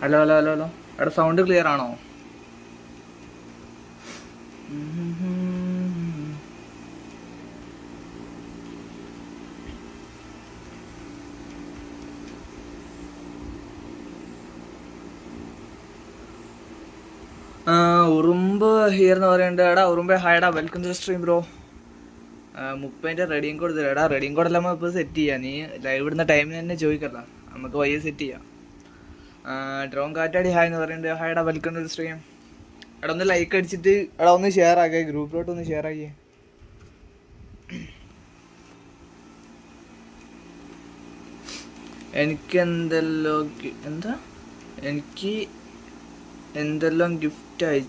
Hello hello hello hello. അവിടെ sound clear ആണോ? ഉറുമ്പ് ഹിയർ എന്ന് പറയുന്നുണ്ട് എടാ ഉറുമ്പ് ഹായടാ വെൽക്കം ടു സ്ട്രീം ബ്രോ മുപ്പതിന്റെ റെഡിയും കോഡ് തരാം. എടാ റെഡിയും കോഡ് എല്ലാം ഇപ്പോൾ സെറ്റ് ചെയ്യാം. നീ ലൈവ് ഇടുന്ന ടൈമിന് തന്നെ ചോദിക്കല്ല നമുക്ക് വയ്യ സെറ്റ് ചെയ്യാം. ഡ്രോൺ കാറ്റാടി ഹായ് എന്ന് പറയുന്നുണ്ട് ഹായടാ വെൽക്കം ടു സ്ട്രീം എടാ ഒന്ന് ലൈക്ക് അടിച്ചിട്ട് എടാ ഒന്ന് ഷെയർ ആക്കേ. ഗ്രൂപ്പിലോട്ട് ഒന്ന് ഷെയർ ആക്കിയേ എനിക്ക് എന്തെല്ലോ ഗി- എന്താ? എനിക്ക് എന്തെല്ലാം ഗിഫ്റ്റ് അയ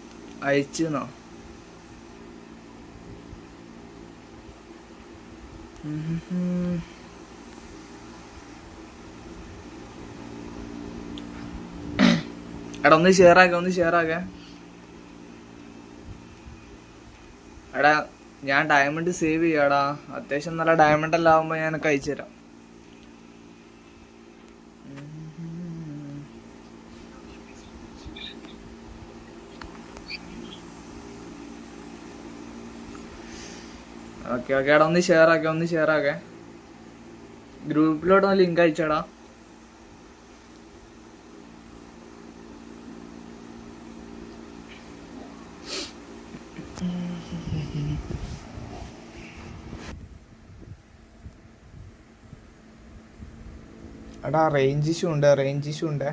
അയച്ചെന്നോ? എടാ ഒന്ന് ഷെയർ ആക്ക ഒന്ന് ഷെയർ ആക്ക. എടാ ഞാൻ ഡയമണ്ട് സേവ് ചെയ്യാടാ. അത്യാവശ്യം നല്ല ഡയമണ്ട് എല്ലാം ആവുമ്പോ ഞാനൊക്കെ അയച്ചു തരാം ഓക്കെ ഓക്കെ എടാ ഒന്ന് ഷെയർ ആക്കെ ഒന്ന് ഷെയർ ആക്കെ. ഗ്രൂപ്പിലോട്ട് ഒന്ന് ലിങ്ക് അയച്ചടാ. എടാ റേഞ്ച് ഇഷ്യൂ ഉണ്ട് റേഞ്ച് ഇഷ്യൂ ഉണ്ട്.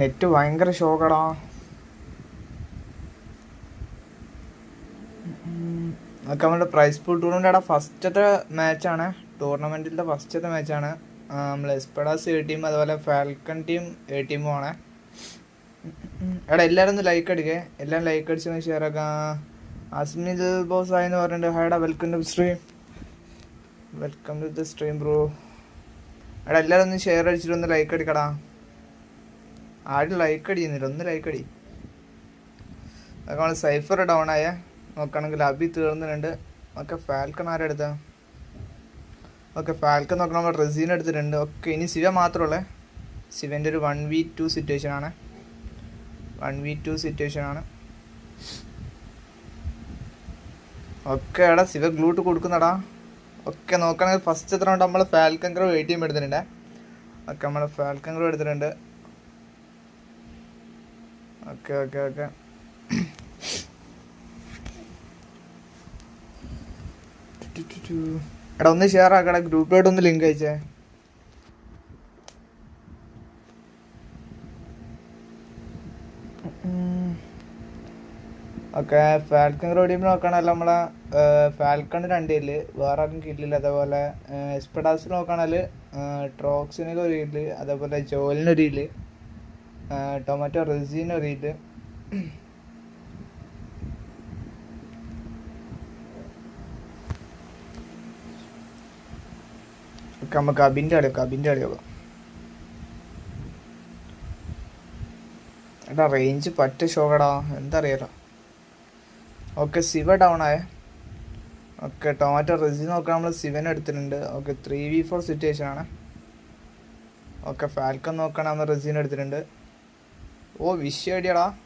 നെറ്റ് ഭയങ്കര ഷോക്കടാ അതൊക്കെ നമ്മുടെ പ്രൈസ് പൂൾ ടൂർണമെന്റ് ഫസ്റ്റത്തെ മാച്ചാണ് ടൂർണമെന്റിന്റെ ഫസ്റ്റത്തെ മാച്ചാണ് നമ്മൾ എസ്പെഡാസ് എ ടീം അതുപോലെ ഫാൽക്കൺ ടീം എ ആണ്. എടാ എല്ലാവരും ഒന്ന് ലൈക്ക് അടിക്കേ. എല്ലാവരും ലൈക്ക് അടിച്ച് ഷെയർ ആക്കാം. അസ്മിൽ ബോസ് ആയെന്ന് പറഞ്ഞിട്ട് ഹൈഡാ welcome to stream welcome to the stream bro എടാ എല്ലാവരും ഒന്ന് ഷെയർ അടിച്ചിട്ട് ഒന്ന് ലൈക്ക് അടിക്കടാ. ആരും ലൈക്ക് അടിയുന്നില്ല. ഒന്ന് ലൈക്ക് അടി. അതൊക്കെ നമ്മൾ സൈഫർ ഡൗൺ ആയ നോക്കുകയാണെങ്കിൽ അബി തീർന്നിട്ടുണ്ട്. ഓക്കെ ഫാൽക്കൺ ആരെ എടുത്ത? ഓക്കെ ഫാൽക്കൺ നോക്കണം. നമ്മൾ റെസീൻ എടുത്തിട്ടുണ്ട്. ഓക്കെ ഇനി ശിവ മാത്രമുള്ളേ ശിവന്റെ ഒരു വൺ വി ടു സിറ്റുവേഷൻ ആണ്. വൺ വി ടു സിറ്റുവേഷൻ ആണ്. ഓക്കെ എടാ ശിവ ഗ്ലൂട്ട് കൊടുക്കുന്നടാ. ഓക്കെ നോക്കുകയാണെങ്കിൽ ഫസ്റ്റ് എത്ര ഉണ്ട് നമ്മൾ falcon crow A T M എടുത്തിട്ടുണ്ട് ഓക്കെ നമ്മൾ ഫാൽക്കൺ ക്രോ എടുത്തിട്ടുണ്ട്. Okay okay okay. എടാ ഒന്ന് ഷെയർ ആക്കടാ ഗ്രൂപ്പിലോട്ട് ഒന്ന് ലിങ്ക് അയച്ചേ. ഓക്കെ ഫാൽക്കൺ റോഡിയും നോക്കുകയാണെങ്കിൽ നമ്മളെ ഫാൽക്കൺ രണ്ട് കില്ല് വേറെ ആർക്കും കില്ലില്ല അതേപോലെ എസ്പെഡാസ് നോക്കുകയാണെങ്കിൽ ട്രോക്സിനൊക്കെ ഒരു കില്ല് അതേപോലെ ജോലിനൊരു കില്ല് ടൊമാറ്റോ ഒക്കെ നമുക്ക് അബിന്റെ വെക്കാം അബിന്റെ കളി എടാ റേഞ്ച് പറ്റ ഷോക്കടാ എന്താ അറിയാലോ ഓക്കെ സിവ ഡൗൺ ആയേ. ഓക്കെ ടൊമാറ്റോ റെസി നോക്കാൻ നമ്മൾ സിവൻ എടുത്തിട്ടുണ്ട്. Okay three v four situation ആണ്. ഓക്കെ ഫാൽക്കൺ നോക്കാൻ നമ്മൾ റെസീൻ എടുത്തിട്ടുണ്ട്. ഓ വിഷയം അടിയടാ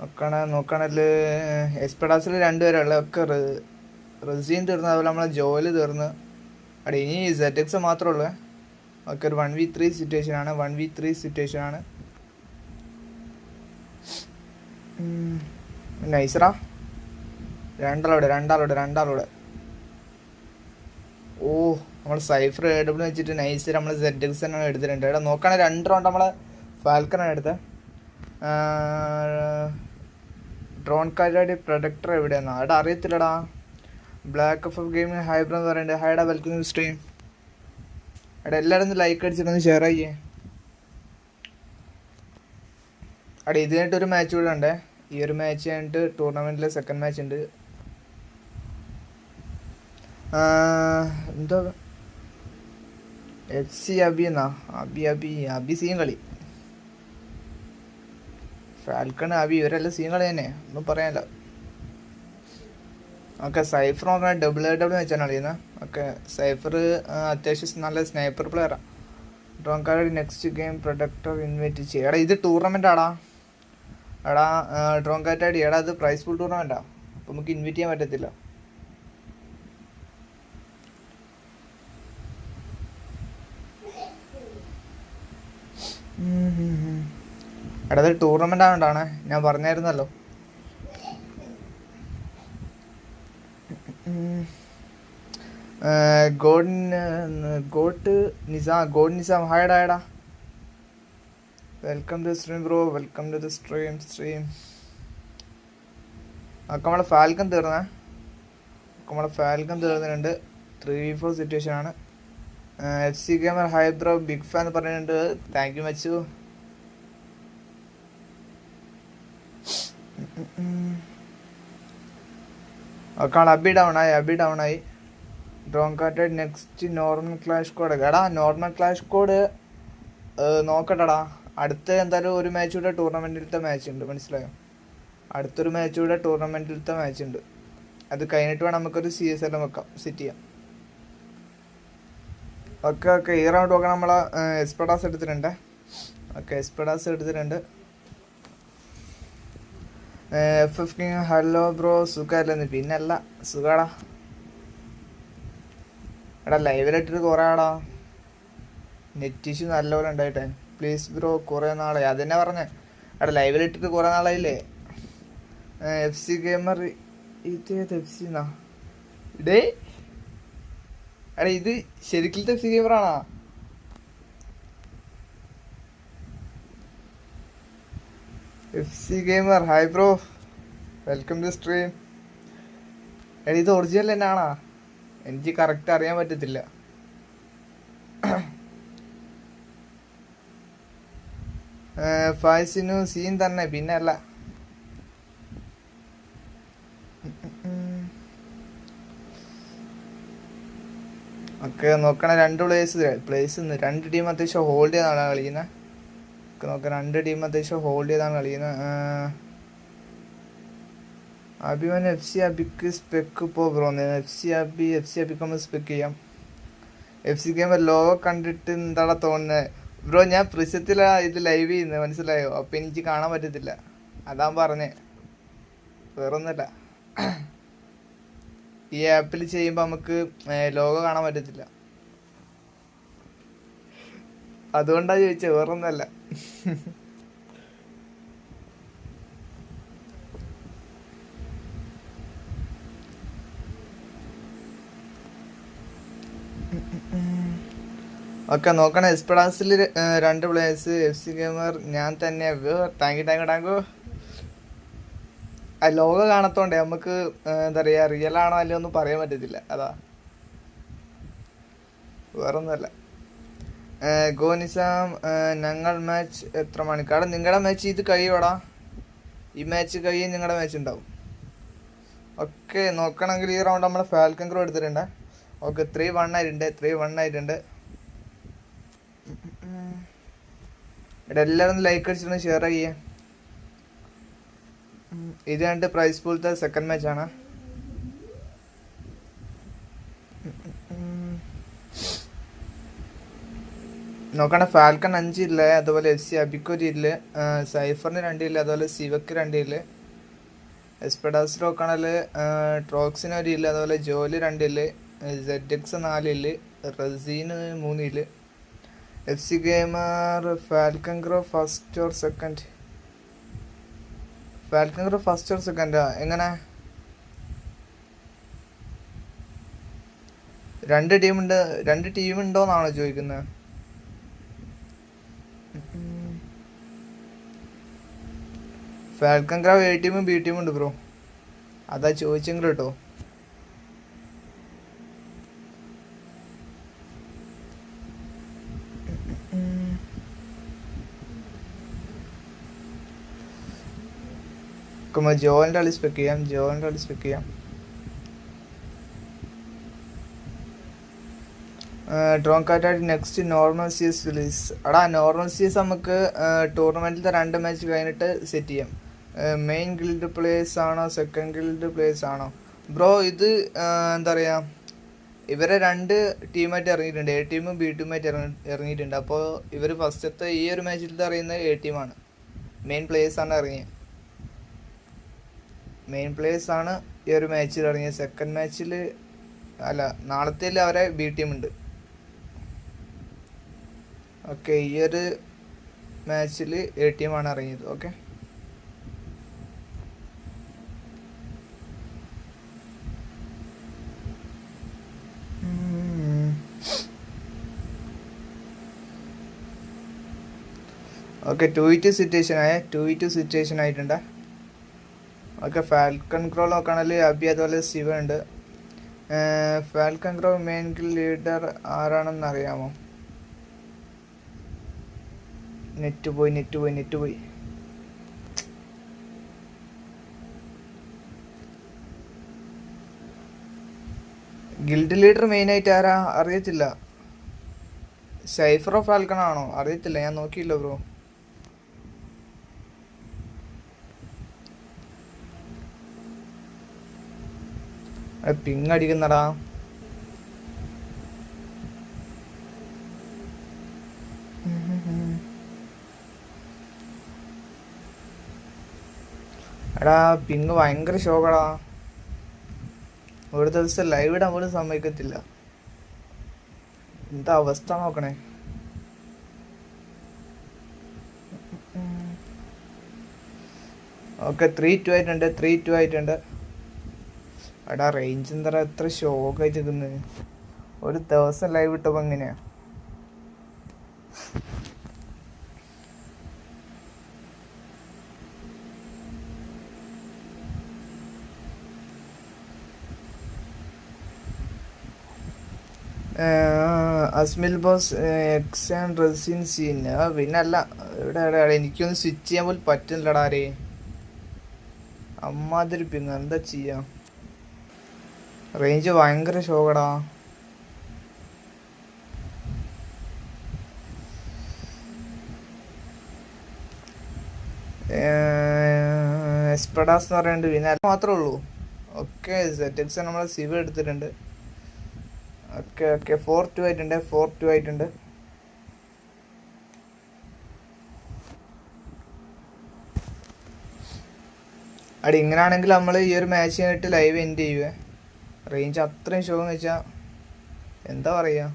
നോക്കണ നോക്കണൽ എസ്പെഡാസിൽ രണ്ടുപേരുള്ള ഒക്കെ റെസീൻ തീർന്നു അതുപോലെ നമ്മളെ ജോലി തീർന്ന്. അവിടെ ഇനി സെറ്റ് എക്സ് മാത്രമേ ഉള്ളൂ. ഒക്കെ ഒരു വൺ വി ത്രീ സിറ്റുവേഷൻ ആണ്. വൺ വി ത്രീ സിറ്റുവേഷൻ ആണ്. നൈസറാ രണ്ടാളോടെ രണ്ടാളോടെ രണ്ടാളോടെ ഓ നമ്മൾ സൈഫർ എ വെച്ചിട്ട് നൈസ് നമ്മൾ സെഡ് എക്സ് തന്നെ എടുത്തിട്ടുണ്ട്. ഇവിടെ നോക്കുകയാണെങ്കിൽ രണ്ട് റൗണ്ട് നമ്മൾ ഫാൽക്കനാണ് എടുത്തത് ഡ്രോൺ കാറ്റാടി പ്രൊഡക്ടർ എവിടെയാണ് അവിടെ അറിയത്തില്ലടാ. Black of gaming hi bro എന്ന് പറയുന്നുണ്ട് ഹൈഡാ വെൽക്കം സ്ട്രീം അവിടെ ഒന്ന് ലൈക്ക് അടിച്ചിട്ടൊന്ന് ഷെയർ ചെയ്യേ അവിടെ ഇതിനായിട്ട് ഒരു മാച്ച് കൂടെ ഉണ്ടേ. ഈ ഒരു മാച്ച് കഴിഞ്ഞിട്ട് ടൂർണമെന്റിലെ സെക്കൻഡ് മാച്ച് ഉണ്ട്. എന്തോ എഫ് സി അബി എന്നാ അബി അബി അബി സീൻ കളി. ഫാൽക്കൺ അബി ഇവരെല്ലാം സീൻ കളി തന്നെ ഒന്നും പറയാനില്ല. ഓക്കെ സൈഫർ നോക്കണ ഡബിൾ ഡബിൾ വെച്ചാണ് കളിയുന്നത് ഓക്കെ സൈഫർ അത്യാവശ്യം നല്ല സ്നൈപ്പർ പ്ലെയറാണ് ഡ്രോങ്കാർഡ് നെക്സ്റ്റ് ഗെയിം പ്രൊഡക്ടർ ഇൻവൈറ്റ് ചെയ്യുക എടാ ഇത് ടൂർണമെന്റ് ആടാ. എടാ ഡ്രോങ്കാറ്റാടി എടാ ഇത് പ്രൈസ് ഫുൾ ടൂർണമെന്റാണ് അപ്പോൾ നമുക്ക് ഇൻവൈറ്റ് ചെയ്യാൻ പറ്റത്തില്ല. എടാ ഇത് ടൂർണമെന്റ് ആയതുകൊണ്ടാണ് ഞാൻ പറഞ്ഞായിരുന്നല്ലോ. God goat Nizam god Nizam ഹായടാ welcome to stream bro welcome to the stream stream okay നമ്മളെ ഫാൽക്കൺ തീർന്ന. നമ്മളെ ഫാൽക്കൺ തീർന്നിട്ടുണ്ട്. ത്രീ വി ഫോർ സിറ്റുവേഷൻ ആണ്. F C gamer hi bro big fan പറഞ്ഞിട്ടുണ്ട്. താങ്ക് യു മച്ചു ഒക്കെ അബി ഡൗൺ ആയി Abi down ആയി. ഡ്രോൺ കാറ്റഡ് നെക്സ്റ്റ് നോർമൽ ക്ലാഷ് കോഡ് എടാ നോർമൽ ക്ലാഷ് കോഡ് നോക്കട്ടെടാ. അടുത്ത എന്തായാലും ഒരു മാച്ച് കൂടെ ടൂർണമെന്റിലത്തെ മാച്ച് ഉണ്ട്. മനസ്സിലായോ? അടുത്തൊരു മാച്ച് കൂടെ ടൂർണമെന്റിലത്തെ മാച്ച് ഉണ്ട്. അത് കഴിഞ്ഞിട്ട് വേണം നമുക്കൊരു സി എസ് എല്ലാം വെക്കാം. സെറ്റ് ചെയ്യാം. ഓക്കെ ഓക്കെ ഈ റൗണ്ട് നോക്കണം നമ്മൾ എസ്പെഡാസ് എടുത്തിട്ടുണ്ട്. ഓക്കെ എസ്പെഡാസ് എടുത്തിട്ടുണ്ട്. എഫ് ഹലോ ബ്രോ സുഖമല്ലെന്ന്. പിന്നല്ല സുഖാടാ. എടാ ലൈവിലിട്ടിട്ട് കുറേ ആടാ നെറ്റ് ഇഷ്യൂ നല്ലപോലെ ഉണ്ടായിട്ടെ പ്ലീസ് ബ്രോ കുറേ നാളായി. അതെന്നെ പറഞ്ഞേ. എടാ ലൈവിലിട്ടിട്ട് കുറേ നാളായില്ലേ? എഫ് സി ഗെയിമർ ഇത് എഫ് സി എന്നാ ഇടേ എടാ ഇത് ശരിക്കും F C ഗെയിമറാണോ F C gamer hi bro welcome to stream എടാ ഇത് ഒറിജിനൽ തന്നെയാണോ. എനിക്ക് കറക്റ്റ് അറിയാൻ പറ്റത്തില്ല. ഫൈസിനു സീൻ തന്നെ. പിന്നെ അല്ല. ഒക്കെ നോക്കണ. രണ്ട് പ്ലേസ് പ്ലേസ് രണ്ട് ടീം അത്യാവശ്യം ഹോൾഡ് ചെയ്താണ് കളിക്കുന്നത് നോക്കാം രണ്ട് ടീം അത്യാവശ്യം ഹോൾഡ് ചെയ്താണ് കളിക്കുന്നത് അഭിമാൻ എഫ് സി അബിക്ക് സ്പെക്ക് ഇപ്പോൾ bro F C Abi F C അബിക്ക് നമ്മൾ സ്പെക്ക് ചെയ്യാം. എഫ് സി ഗെയിമർ ലോഗോ കണ്ടിട്ട് എന്താടാ തോന്നുന്നത് ബ്രോ ഞാൻ പ്രിസത്തിലാ ഇത് ലൈവ് ചെയ്യുന്നത് മനസ്സിലായോ? അപ്പം എനിക്ക് കാണാൻ പറ്റത്തില്ല. അതാ പറഞ്ഞേ. വേറൊന്നുമില്ല. ഈ ആപ്പിൽ ചെയ്യുമ്പോൾ നമുക്ക് ലോഗോ കാണാൻ പറ്റത്തില്ല. അതുകൊണ്ടാ ചോദിച്ചത് വേറൊന്നല്ല ഓക്കെ നോക്കണം. എസ്പെഡാൻസിൽ രണ്ട് പ്ലേയേഴ്സ് എഫ് സി ഗെയിമർ ഞാൻ തന്നെ. Thank you thank you thank logo കാണത്തോണ്ടേ നമുക്ക് എന്താ പറയുക റിയൽ ആണോ അല്ലയോ ഒന്നും പറയാൻ പറ്റത്തില്ല. അതാ. വേറൊന്നുമല്ല. ഗോനിസാം ഞങ്ങൾ മാച്ച് എത്ര മണി മണിക്കാണ് നിങ്ങളുടെ മാച്ച് ഇത് കഴിയോടാ ഈ മാച്ച് കഴിയും നിങ്ങളുടെ മാച്ച് ഉണ്ടാവും. ഓക്കെ നോക്കണമെങ്കിൽ ഈ റൗണ്ട് നമ്മൾ ഫാൽക്കൻ ക്രോ എടുത്തിട്ടുണ്ട്. ഓക്കെ ത്രീ വൺ ആയിട്ടുണ്ട് ത്രീ വൺ ആയിട്ടുണ്ട്. ഇവിടെ എല്ലാവരും ലൈക്ക് അടിച്ചിട്ട് ഷെയർ ചെയ്യേ ഇത് രണ്ട് പ്രൈസ് പോലത്തെ സെക്കൻഡ് മാച്ച് നോക്കണ ഫാൽക്കൺ അഞ്ചില്ല അതുപോലെ എഫ് സി അബിക്കൊരു ഇല്ല സൈഫറിന് രണ്ടില്ല അതുപോലെ സിവക്ക് രണ്ടില്ല എസ്പെഡാസ് നോക്കണൽ ട്രോക്സിന് ഒരു ഇല്ല അതുപോലെ ജോലി രണ്ടിൽ സെഡ് എക്സ് നാലിൽ റസീന് മൂന്നിൽ F C gamer Falcon Grow first or second? Falcon Grow first or സെക്കൻഡാ എങ്ങനെ? രണ്ട് ടീമുണ്ട് രണ്ട് ടീം ഉണ്ടോന്നാണോ ചോദിക്കുന്നത് ഫാൽക്കൺ ക്രാവ് എ ടീമും ബി ടീമും ഉണ്ട് ബ്രോ അതാ ചോദിച്ചെങ്കിലും കേട്ടോ നമുക്ക് ജോലിന്റെ കളി സ്പെക്ക് ചെയ്യാം ജോലിന്റെ കളി സ്പെക്ക് ചെയ്യാം. ഡ്രോൺ കാറ്റായിട്ട് നെക്സ്റ്റ് നോർമൽ സീസ് റിലീസ് അടാ നോർമൽ സീസ് നമുക്ക് ടൂർണമെന്റിൽ രണ്ട് മാച്ച് കഴിഞ്ഞിട്ട് സെറ്റ് ചെയ്യാം. മെയിൻ ഗിൽഡ് പ്ലേയേഴ്സ് ആണോ സെക്കൻഡ് ഗിൽഡ് പ്ലേയേഴ്സ് ആണോ? ബ്രോ ഇത് എന്താ പറയുക ഇവരെ രണ്ട് ടീമായിട്ട് ഇറങ്ങിയിട്ടുണ്ട്. എ ടീമും ബി ടീമായിട്ട് ഇറങ്ങി ഇറങ്ങിയിട്ടുണ്ട്. അപ്പോൾ ഇവർ ഫസ്റ്റത്തെ ഈ ഒരു മാച്ചിൽ അറിയുന്നത് എ ടീമാണ് മെയിൻ പ്ലേസ് ആണ് ഇറങ്ങിയത് മെയിൻ പ്ലേസ് ആണ് ഈ ഒരു മാച്ചിൽ ഇറങ്ങിയത് സെക്കൻഡ് മാച്ചിൽ അല്ല നാളത്തേൽ അവരെ ബി ടീമുണ്ട് ഓക്കെ ഈ ഒരു മാച്ചിൽ എ ടീമാണ് ഇറങ്ങിയത്. Okay okay two two situation ആയ. ടു ടു സിറ്റുവേഷൻ ആയിട്ടുണ്ട്. ഓക്കെ ഫാൽക്കൺ ക്രോ നോക്കുകയാണെങ്കിൽ അബി അതുപോലെ ശിവ ഉണ്ട്. ഫാൽക്കൺ ക്രോ മെയിൻ ലീഡർ ആരാണെന്ന് അറിയാമോ? നെറ്റ് പോയി നെറ്റ് പോയി നെറ്റ് പോയി. ഗിൽഡ് ലീഡർ മെയിൻ ആയിട്ട് ആരാ? അറിയത്തില്ല. സൈഫറോ ഫാൽക്കൺ ആണോ? അറിയത്തില്ല ഞാൻ നോക്കിയില്ല ബ്രോ പിങ് അടിക്കുന്നടാ എടാ പിങ് ഭയങ്കര ഷോക്കടാ ഒരു ദിവസം ലൈവ് ഇടാൻ പോലും സമ്മതിക്കത്തില്ല. എന്താ അവസ്ഥ നോക്കണേ. ഓക്കെ ത്രീ ടു ആയിട്ടുണ്ട് ത്രീ ടു ആയിട്ടുണ്ട്. എടാ റേഞ്ച് എന്താ എത്ര ഷോക്കായി നിൽക്കുന്നത് ഒരു ദിവസം ലൈവ് ഇട്ടപ്പോൾ എങ്ങനെയാ? അസ്മിൽ ബോസ് എക്സ് ആൻഡ് റെസിൻ സീൻ പിന്നെ അല്ല ഇവിടെ എവിടെ എനിക്കൊന്ന് സ്വിച്ച് ചെയ്യാൻ പോലും പറ്റുന്നില്ലടാ ആരേ. അമ്മാതിരി എന്താ ചെയ്യാ? റേഞ്ച് ഭയങ്കര ഷോകടാ. എസ്പെഡാസ് എന്ന് പറയുന്നുണ്ട്. പിന്നെ മാത്രമേ ഉള്ളൂ. ഓക്കെ സെറ്റക്സ് നമ്മൾ സിവ് എടുത്തിട്ടുണ്ട്. ഓക്കെ ഓക്കെ ഫോർ ടു ആയിട്ടുണ്ട്. ഫോർ ടു ആയിട്ടുണ്ട്. അടി ഇങ്ങനെയാണെങ്കിൽ നമ്മൾ ഈ ഒരു മാച്ച് കഴിഞ്ഞിട്ട് ലൈവ് എൻഡ് ചെയ്യുവേ. റേഞ്ച് അത്രയും ഷോ എന്ന് വെച്ചാൽ എന്താ പറയുക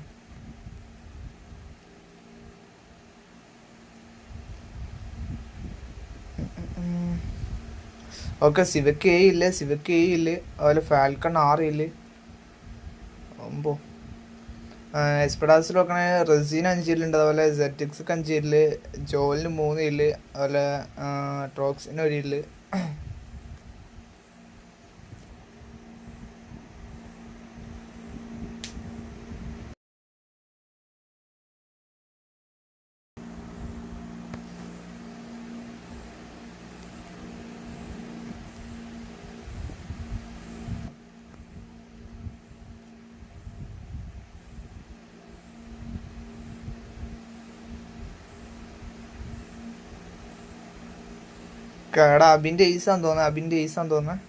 ഓക്കെ സിവക്ക് എ ഇല്ല? സിവക്ക് എ ഇല്ല? അതുപോലെ ഫാൽക്കൺ ആറ് ഇല്ല? ഒമ്പോ എസ്പെഡാസിൽ നോക്കണേ റസീൻ അഞ്ചിലുണ്ട്. അതുപോലെ സെറ്റിക്സ് അഞ്ചിൽ ജോലിന് മൂന്ന് ഇല്ല അതുപോലെ ട്രോക്സിന് ഒരു ഇല്ല് എടാ അബിന്റെ ഈസാന്ന് തോന്നുന്നു അബിന്റെ ഈസാന്ന് തോന്നുന്നു.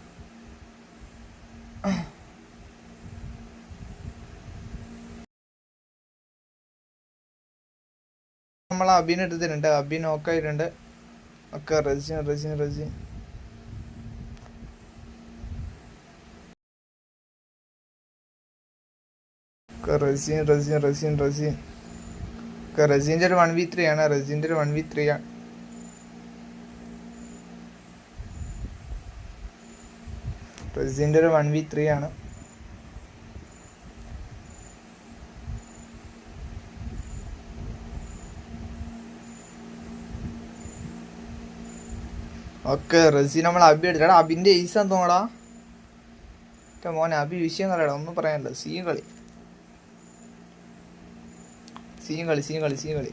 നമ്മൾ അബിൻ എടുത്തിട്ടുണ്ട് അബി നോക്കായിട്ടുണ്ട് ഒക്കെ റസിൻ റസിൻ റസിൻ റസിൻ റസിൻ റസിൻ റസിൻ റസീന്റെ ഒരു വൺ വി ത്രീ ആണ് റസീന്റെ ഒരു വൺ വി ത്രീ ആണ് റസീന്റെ ഒരു വൺ വി ത്രീ ആണ്. ഓക്കെ റസി നമ്മൾ അബി എടുത്തടാ അബിന്റെ ഈസാന്ന് തോന്നടാ മറ്റേ മോനെ അബി വിഷയം കളയടാ ഒന്നും പറയാനില്ല സീൻ കളി. സീൻ കളി സീൻ കളി സീൻ കളി.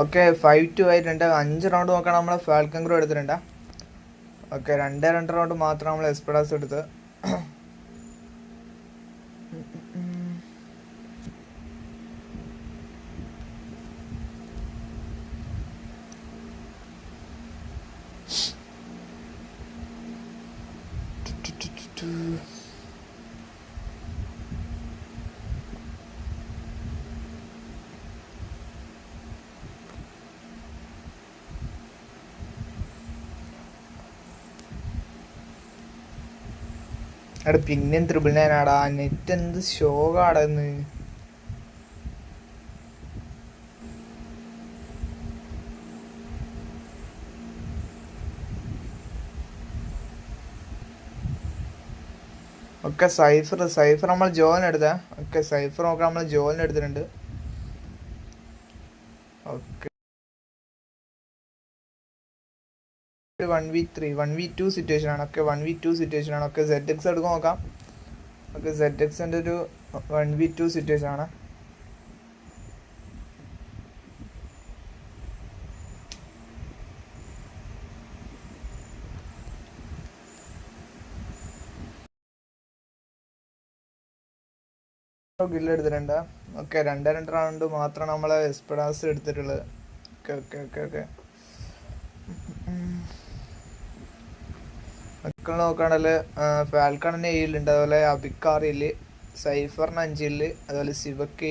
ഓക്കെ ഫൈവ് ടു ആയിട്ടുണ്ട് അഞ്ച് റൗണ്ട് നോക്കണം നമ്മൾ ഫാൽക്കൻ ഗ്രോ എടുത്തിട്ടുണ്ട്. ഓക്കെ രണ്ട് രണ്ട് റൗണ്ട് മാത്രം നമ്മൾ എക്സ്പെഡാസ് എടുത്ത്. എടാ പിന്നെയും ത്രിബിൾ നയൻ നെറ്റ് എന്ത് ശോകാടെന്ന്. ഒക്കെ സൈഫർ സൈഫർ നമ്മൾ ജോയിൻ എടുത്ത ഒക്കെ സൈഫർ നോക്കാൻ നമ്മൾ ജോയിൻ എടുത്തിട്ടുണ്ട് okay one v three one v two situation ആണ്. Okay one v two situation ആണ്. ഓക്കെ സെഡ് എക്സ് എടുക്കാൻ നോക്കാം. ഓക്കെ സെഡ് എക്സിന്റെ ഒരു വൺ വി ടു സിറ്റുവേഷൻ ആണ്. ഗില്ല് എടുത്തിട്ടുണ്ട്? ഓക്കെ രണ്ട് രണ്ട് റൗണ്ട് മാത്രമാണ് നമ്മളെ എസ്പെഡാസ് എടുത്തിട്ടുള്ളത്. ഓക്കെ ഓക്കെ ഓക്കെ ഓക്കെ മക്കൾ നോക്കുകയാണെങ്കിൽ ഫാൽക്കണിന് ഏഴിലുണ്ട് അതുപോലെ അബിക്കാറിൽ സൈഫറിന് അഞ്ചിൽ അതുപോലെ ശിവക്ക്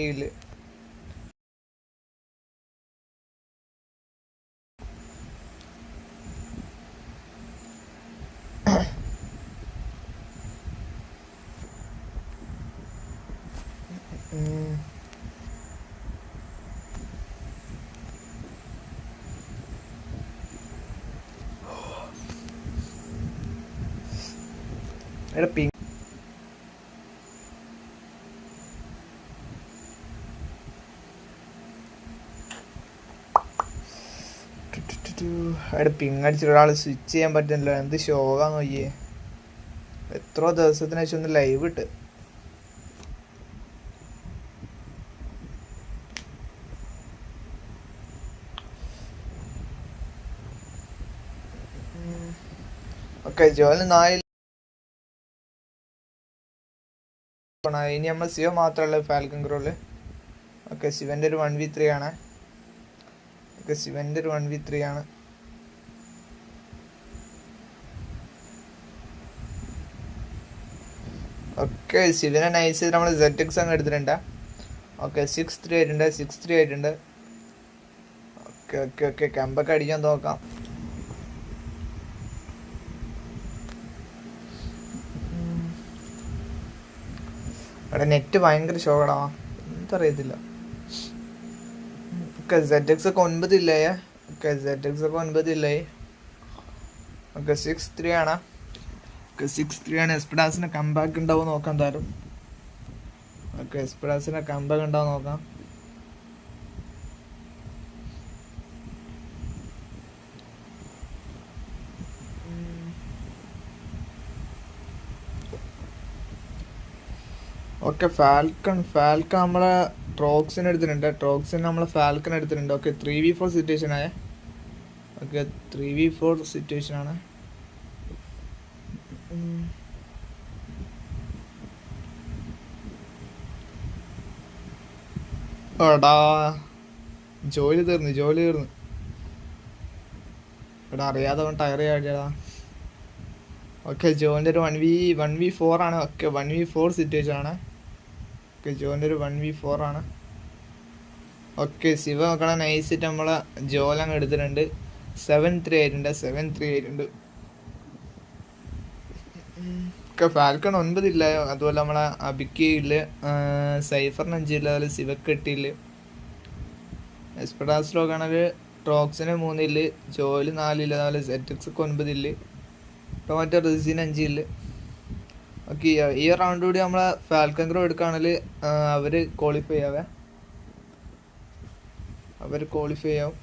എടാ പിങ്ക് അവിടെ പിങ് അടിച്ചിട്ട് ഒരാൾ സ്വിച്ച് ചെയ്യാൻ പറ്റുന്നില്ല. എന്ത് ശോകാന്ന് നോക്കിയേ. എത്ര ദിവസത്തിന് ശേഷം ഒന്ന് ലൈവ് ഇട്ട്. ഓക്കെ ജോലി നാല് ഇനി നമ്മൾ സിയോ മാത്രമല്ല ഫാൽക്കൻ ക്രോൽ ഓക്കെ സിവന്റെ ഒരു വൺ വി ത്രീ ആണ്. ഓക്കെ സിവന്റെ ഒരു വൺ വി ത്രീ ആണ്. ഓക്കെ ശിവനെ നൈസ് ചെയ്ത് നമ്മൾ സെറ്റ് എക്സ് അങ്ങ് എടുത്തിട്ടുണ്ട്? ഓക്കെ സിക്സ് ത്രീ ആയിട്ടുണ്ട് സിക്സ് ത്രീ ആയിട്ടുണ്ട്. ഓക്കെ ഓക്കെ ഓക്കെ കമ്പൊക്കെ അടിക്കാൻ നോക്കാം. അവിടെ നെറ്റ് ഭയങ്കര ഷോകടാ എന്തറിയത്തില്ല. ഓക്കെ സെറ്റ് എക്സ് ഒക്കെ ഒൻപതില്ലേ ഓക്കെ സെറ്റ് എക്സ് ഒക്കെ ഒൻപതില്ലേ ഓക്കെ സിക്സ് ത്രീ ആണ്. ഓക്കെ സിക്സ് ത്രീ ആണ്. എസ്പിഡാസിന് കമ്പാക്ക് ഉണ്ടാവും നോക്കാം എന്തായാലും. ഓക്കെ എസ്പിഡാസിന് കമ്പാക്ക് ഉണ്ടാവും നോക്കാം. ഓക്കെ ഫാൽക്കൺ ഫാൽക്കൺ നമ്മളെ ട്രോക്സിന് എടുത്തിട്ടുണ്ട്. ട്രോക്സിന് നമ്മളെ ഫാൽക്കൺ എടുത്തിട്ടുണ്ട്. Okay three v four situation ആയ. Okay three v four situation ആണ്. എടാ ജോലി തീർന്നു ജോലി തീർന്നു. എടാ അറിയാതെ അവൻ ടയർ ചാടിയടാ ഓക്കെ ജോലിന്റെ ഒരു one v one v four ആണ്. Okay one v four situation ആണ്. ഓക്കെ ജോന്റെ ഒരു വൺ വി ഫോർ ആണ്. ഓക്കെ ശിവ നോക്കണ നൈസിട്ട് നമ്മളെ ജോലങ്ങ് എടുത്തിട്ടുണ്ട്. സെവൻ ത്രീ ആയിട്ടുണ്ട് സെവൻ ത്രീ ആയിട്ടുണ്ട്. ഒക്കെ ഫാൽക്കൺ ഒൻപതില്ല അതുപോലെ നമ്മളെ അബിക്കയിൽ സൈഫറിന് അഞ്ചില്ല അതുപോലെ ശിവക്കെട്ടിയിൽ എസ്പെഡാസ് നോക്കുകയാണെങ്കിൽ ട്രോക്സിന് മൂന്നിൽ ജോലി നാലിൽ അതുപോലെ സെറ്റക്സ് ഒക്കെ ഒൻപതിൽ ടൊമാറ്റോ റിസിന് അഞ്ചിൽ ഓക്കെ ഈ റൗണ്ട് കൂടി നമ്മളെ ഫാൽക്കൺ ക്രോ എടുക്കുകയാണെങ്കിൽ അവർ ക്വാളിഫൈ ആവേ. അവർ ക്വാളിഫൈ ആവും.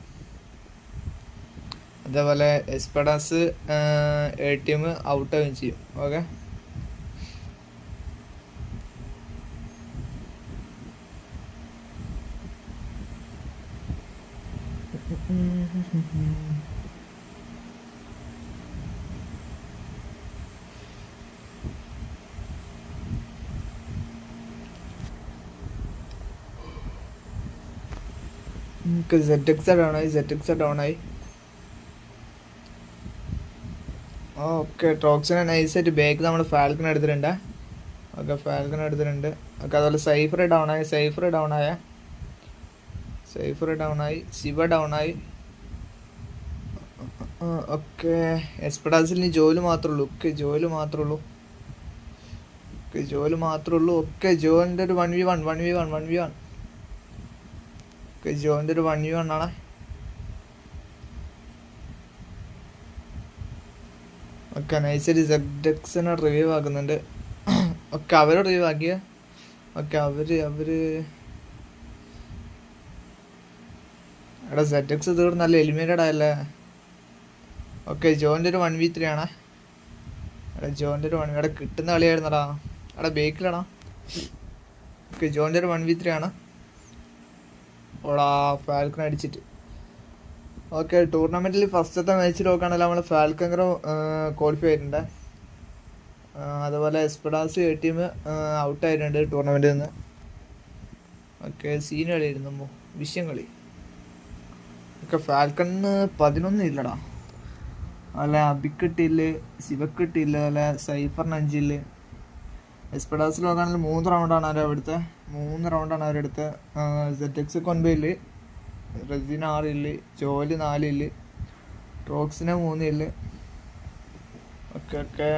അതേപോലെ എസ്പെഡാസ് എ ടി എം ഔട്ടാവുകയും ചെയ്യും. ഓക്കെ? Mm-hmm. നമുക്ക് സെറ്റ് എക്സ് ഡൗൺ ആയി സെറ്റ് എക്സ് ഡൗൺ ആയി. ഓക്കെ ട്രോക്സിനെ നൈസായിട്ട് ബാക്ക് നമ്മൾ ഫാൽക്കൺ എടുത്തിട്ടുണ്ട്. ഓക്കെ ഫാൽക്കൺ എടുത്തിട്ടുണ്ട്. ഓക്കെ അതുപോലെ സൈഫർ ഡൗൺ ആയി സൈഫർ ഡൗൺ ആയ. സൈഫർ ഡൗൺ ആയി ശിവ ഡൗൺ ആയി. ഓക്കെ എസ്പെഡാസിൽ ഇനി ജോലി മാത്രമേ ഉള്ളൂ. ഓക്കെ ജോലി മാത്രമേ ഉള്ളൂ. ഓക്കെ ജോലി മാത്രമേ ഉള്ളൂ. ഓക്കെ ജോലിന്റെ ഒരു one v one one v one one v one ജോലിന്റെ ഒരു വൺ വി വൺ ആണ് ഓക്കെ നൈസരി സെഡ് എക്സിനെ റിവ്യൂ ആക്കുന്നുണ്ട്. ഓക്കെ അവർ റിവ്യൂ ആക്കിയ? ഓക്കെ അവർ അവർ. എടാ എക്സ് തീർന്ന് നല്ല എലിമിനേറ്റഡ് ആയല്ലേ? ഓക്കെ ജോന്റെ ഒരു വൺ വി ത്രീ ആണ്. എടാ ജോന്റെ ഒരു വൺ എടാ കിട്ടുന്ന കളിയായിരുന്നടാ. എടാ ബേക്കിലടാ ഓക്കെ ജോന്റെ ഒരു വൺ വി ത്രീ ആണ്. ഓടാ ഫാൽക്കൺ അടിച്ചിട്ട്. ഓക്കെ ടൂർണമെന്റിൽ ഫസ്റ്റത്തെ മാച്ചിൽ നോക്കുകയാണെങ്കിൽ നമ്മൾ ഫാൽക്കൺ ക്വാളിഫൈ ആയിട്ടുണ്ട് അതുപോലെ എസ്പെഡാസ് എ ടീം ഔട്ട് ആയിട്ടുണ്ട് ടൂർണമെന്റിൽ നിന്ന്. ഓക്കെ സീൻ കളിയായിരുന്നു വിഷയം കളി ഒക്കെ ഫാൽക്കണിന് പതിനൊന്നും ഇല്ലടാ. അല്ല അബിക്കിട്ടില്ല ശിവക്കിട്ടില്ല അല്ല സൈഫറിന് അഞ്ചില്ല എസ്പെഡാസിൽ നോക്കുകയാണെങ്കിൽ മൂന്ന് റൗണ്ടാണ് അവർ എടുത്തത് മൂന്ന് റൗണ്ടാണ് അവരെടുത്ത് സെറ്റ് എക്സ് ഒൻപതിൽ റെസിന് ആറിൽ ജോലി നാലിൽ ട്രോക്സിന് മൂന്നിൽ. Okay okay.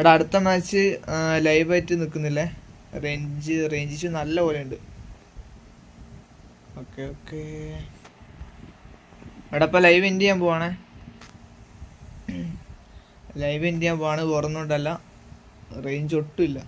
എടാ അടുത്ത മാച്ച് ലൈവായിട്ട് നിൽക്കുന്നില്ലേ റേഞ്ച് റേഞ്ച് ഇഷ്യൂ നല്ല പോലെ ഉണ്ട്. Okay okay. എടാ ഇപ്പം ലൈവ് എൻഡ് ചെയ്യാൻ പോവാണേ. ലൈവ് എൻഡ് ചെയ്യാൻ പോവാണ് വേറൊന്നുകൊണ്ടല്ല റേഞ്ച് ഒട്ടുമില്ല